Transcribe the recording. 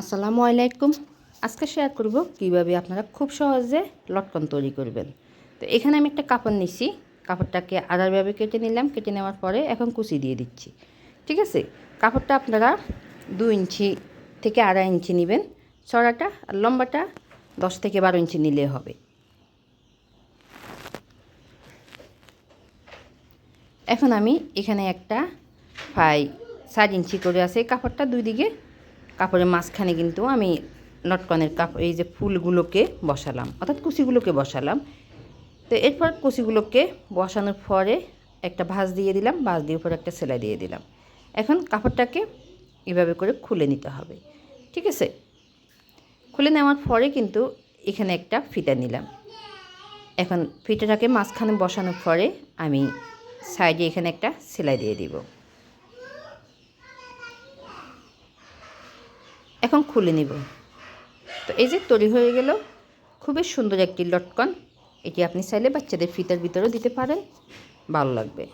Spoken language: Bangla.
আসসালামু আলাইকুম। আজকে শেয়ার করব কীভাবে আপনারা খুব সহজে লটকন তৈরি করবেন। তো এখানে আমি একটা কাপড় নিছি। কাপড়টাকে আড়াইভাবে কেটে নিলাম। কেটে নেওয়ার পরে এখন কুচি দিয়ে দিচ্ছি। ঠিক আছে? কাপড়টা আপনারা দু ইঞ্চি থেকে আড়াই ইঞ্চি নেবেন। চড়াটা আর লম্বাটা দশ থেকে বারো ইঞ্চি নিলে হবে। এখন আমি এখানে একটা ফাই সাত ইঞ্চি করে আছে কাপড়টা দুই দিকে কাপড়ের মাঝখানে কিন্তু আমি লটকনের কাপড় এই যে ফুলগুলোকে বসালাম, অর্থাৎ কুচিগুলোকে বসালাম। তো এরপর কুচিগুলোকে বসানোর পরে একটা ভাঁজ দিয়ে দিলাম, ভাঁজ দিয়ে উপরে একটা সেলাই দিয়ে দিলাম। এখন কাপড়টাকে এভাবে করে খুলে নিতে হবে, ঠিক আছে? খুলে নেওয়ার পরে কিন্তু এখানে একটা ফিতা নিলাম। এখন ফিতাটাকে মাঝখানে বসানোর পরে আমি সাইডে এখানে একটা সেলাই দিয়ে দিব। এখন খুলে নিব। তো এই যে তৈরি হয়ে গেল, খুবই সুন্দর একটি লটকন। এটি আপনি চাইলে বাচ্চাদের ফিতার ভিতরেও দিতে পারেন, ভালো লাগবে।